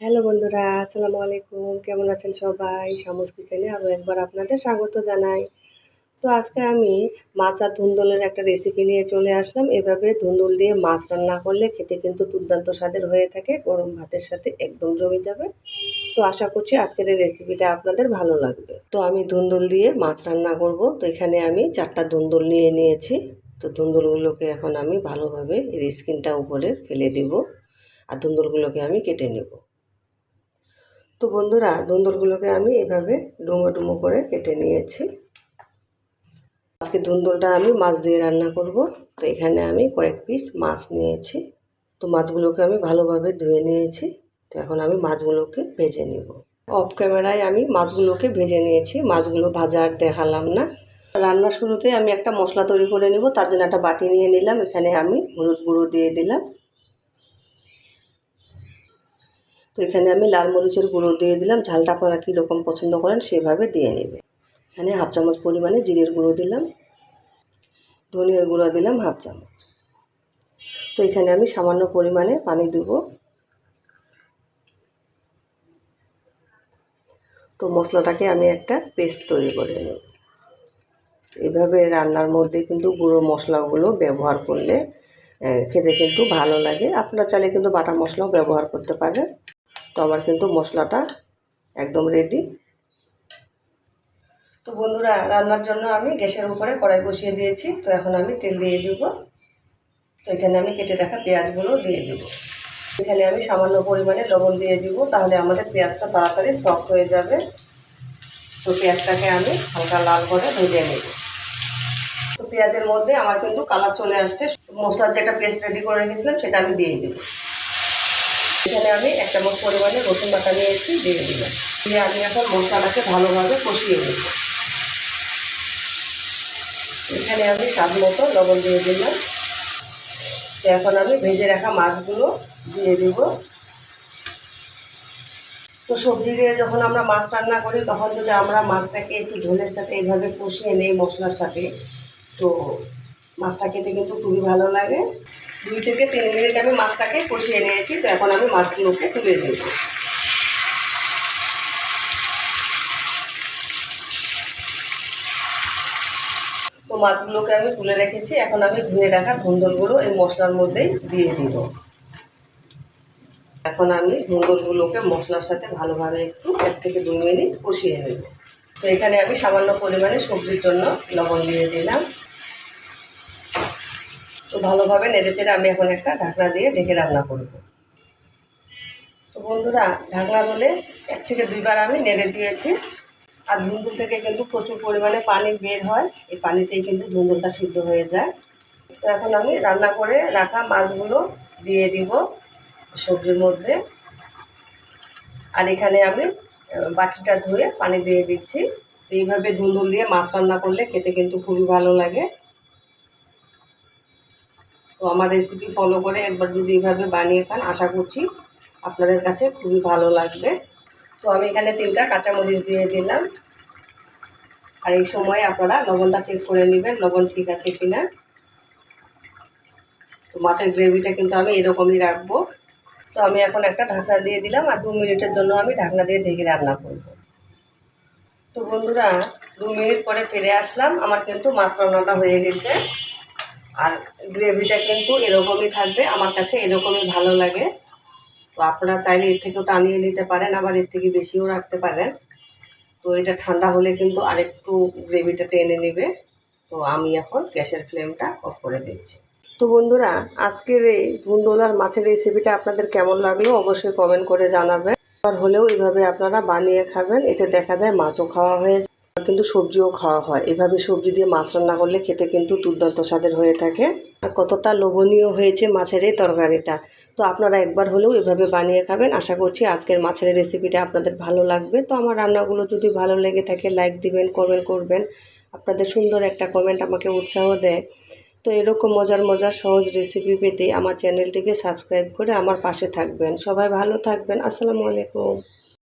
Hello বন্ধুরা, আসসালামু আলাইকুম। কেমন আছেন সবাই? শামুস কিচেনে আরও একবার আপনাদের স্বাগত জানাই। তো আজকে আমি মাছ আর ধুন্দলের একটা রেসিপি নিয়ে চলে আসলাম। এভাবে ধুন্দল দিয়ে মাছ রান্না করলে খেতে কিন্তু দুর্দান্ত স্বাদের হয়ে থাকে। গরম ভাতের সাথে একদম জমে যাবে। তো আশা করছি আজকের এই রেসিপিটা আপনাদের ভালো লাগবে। তো আমি ধুন্দল দিয়ে মাছ রান্না করব। তো এখানে আমি চারটা ধুন্দল নিয়ে নিয়েছি। তো ধুন্দলগুলোকে এখন আমি ভালোভাবে এর স্কিনটা উপরে ফেলে দেব। আর ধুন্দলগুলোকে আমি কেটে নেব। তো বন্ধুরা ধুন্দুলগুলোকে আমি এভাবে ডুমো ডুমো করে কেটে নিয়েছি। আজকে ধুন্দুলটা আমি মাছ দিয়ে রান্না করব। তো এখানে আমি কয়েক পিস মাছ নিয়েছি। তো মাছগুলোকে আমি ভালোভাবে ধুয়ে নিয়েছি। তো এখন আমি মাছগুলোকে ভেজে নেব। অফ ক্যামেরায় আমি মাছগুলোকে ভেজে নিয়েছি। মাছগুলো ভাজা আর দেখালাম না। রান্নার শুরুতে আমি একটা মশলা তৈরি করে নেব। তার জন্য একটা বাটি নিয়ে নিলাম। এখানে আমি হলুদ গুঁড়ো দিয়ে দিলাম। তো এখানে আমি লাল মরিচের গুঁড়ো দিয়ে দিলাম। ঝালটা আপনারা কীরকম পছন্দ করেন সেভাবে দিয়ে নেবে এখানে হাফ চামচ পরিমাণে জিরের গুঁড়ো দিলাম। ধনিয়ার গুঁড়ো দিলাম হাফ চামচ। তো এখানে আমি সামান্য পরিমাণে পানি দেব। তো মশলাটাকে আমি একটা পেস্ট তৈরি করে নেব। এভাবে রান্নার মধ্যে কিন্তু গুঁড়ো মশলাগুলো ব্যবহার করলে খেতে কিন্তু ভালো লাগে। আপনারা চাইলে কিন্তু বাটা মশলাও ব্যবহার করতে পারেন। তো আমার কিন্তু মশলাটা একদম রেডি তো বন্ধুরা, রান্নার জন্য আমি গ্যাসের উপরে কড়াই বসিয়ে দিয়েছি। তো এখন আমি তেল দিয়ে দিব। তো এখানে আমি কেটে রাখা পেঁয়াজগুলো দিয়ে দিব। এখানে আমি সামান্য পরিমাণে লবণ দিয়ে দিব, তাহলে আমাদের পেঁয়াজটা তাড়াতাড়ি সফট হয়ে যাবে। তো পেঁয়াজটাকে আমি হালকা লাল করে ভেজে নেব। তো পেঁয়াজের মধ্যে আমার কিন্তু কালার চলে আসছে। মশলার যেটা পেস্ট রেডি করে রেখেছিলাম, সেটা আমি দিয়ে দেবো। এখানে আমি এক চামচ পরিমাণে রসুন বাটা নিয়েছি, দিয়ে দিলাম। দিয়ে আমি এখন মশলাটাকে ভালোভাবে কষিয়ে নেব। এখানে আমি স্বাদ মতো লবণ দিয়ে দিলাম। এখন আমি ভেজে রাখা মাছগুলো দিয়ে দিব। তো সবজি দিয়ে যখন আমরা মাছ রান্না করি, তখন যদি আমরা মাছটাকে একটু ঝোলের সাথে এইভাবে কষিয়ে নেই মশলার সাথে, তো মাছটা খেতে কিন্তু খুবই ভালো লাগে। দুই থেকে তিন মিনিট আমি মাছটাকে কষিয়ে নিয়েছি, তো এখন আমি মাছগুলোকে তুলে দেব তো মাছগুলোকে আমি তুলে রেখেছি, এখন আমি ধুয়ে রাখা ধুন্দলগুলো এই মশলার মধ্যেই দিয়ে দিব। এখন আমি ধুন্দলগুলোকে মশলার সাথে ভালোভাবে একটু এক থেকে দুই মিনিট কষিয়ে নেব। তো এখানে আমি সামান্য পরিমাণে সবজির জন্য লবণ দিয়ে দিলাম। ভালোভাবে নেড়ে চেড়ে আমি এখন একটা ঢাকনা দিয়ে ঢেকে রান্না করব। তো বন্ধুরা, ঢাকনা হলে এক থেকে দুইবার আমি নেড়ে দিয়েছি। আর ধুন্দুল থেকে কিন্তু প্রচুর পরিমাণে পানি বের হয়। এই পানিতেই কিন্তু ধুন্দুলটা সিদ্ধ হয়ে যায়। তো এখন আমি রান্না করে রাখা মাছগুলো দিয়ে দিব সবজির মধ্যে। আর এখানে আমি বাটিটা ধুয়ে পানি দিয়ে দিচ্ছি। এইভাবে ধুন্দুল দিয়ে মাছ রান্না করলে খেতে কিন্তু খুবই ভালো লাগে। তো আমার রেসিপি ফলো করে একবার যদি এইভাবে বানিয়ে খান, আশা করছি আপনাদের কাছে খুবই ভালো লাগবে। তো আমি এখানে তিনটা কাঁচামরিচ দিয়ে দিলাম। আর এই সময় আপনারা লবণটা চেক করে নেবেন, লবণ ঠিক আছে কিনা। তো মাছের গ্রেভিটা কিন্তু আমি এরকমই রাখব। তো আমি এখন একটা ঢাকনা দিয়ে দিলাম আর দু মিনিটের জন্য আমি ঢাকনা দিয়ে ঢেকে রান্না করব। তো বন্ধুরা, দু মিনিট পরে ফিরে আসলাম। আমার কিন্তু মাছ রান্নাটা হয়ে গেছে। আর গ্রেভিটা কিন্তু এরকমই থাকবে, আমার কাছে এরকমই ভালো লাগে। তো আপনারা চাইলে এর থেকেও টানিয়ে নিতে পারেন, আবার এর থেকে বেশিও রাখতে পারেন। তো এটা ঠান্ডা হলে কিন্তু আরেকটু গ্রেভিটা টেনে নেবে। তো আমি এখন গ্যাসের ফ্লেমটা অফ করে দিচ্ছি। তো বন্ধুরা, আজকের এই ধুন্দোলার মাছের রেসিপিটা আপনাদের কেমন লাগল অবশ্যই কমেন্ট করে জানাবেন। আর হলেও এইভাবে আপনারা বানিয়ে খাবেন, এতে দেখা যায় মাছও খাওয়া হয়ে কিন্তু সবজিও খাওয়া হয়। এভাবে সবজি দিয়ে মাছ রান্না করলে খেতে কিন্তু দুর্দান্ত স্বাদের হয়ে থাকে। আর কতটা লোভনীয় হয়েছে মাছের এই তরকারিটা। তো আপনারা একবার হলেও এভাবে বানিয়ে খাবেন। আশা করছি আজকের মাছের রেসিপিটা আপনাদের ভালো লাগবে। তো আমার রান্নাগুলো যদি ভালো লেগে থাকে লাইক দিবেন কমেন্ট করবেন। আপনাদের সুন্দর একটা কমেন্ট আমাকে উৎসাহ দেয়। তো এরকম মজার মজার, সহজ রেসিপি পেতে আমার চ্যানেলটিকে সাবস্ক্রাইব করে আমার পাশে থাকবেন। সবাই ভালো থাকবেন। আসসালামু আলাইকুম।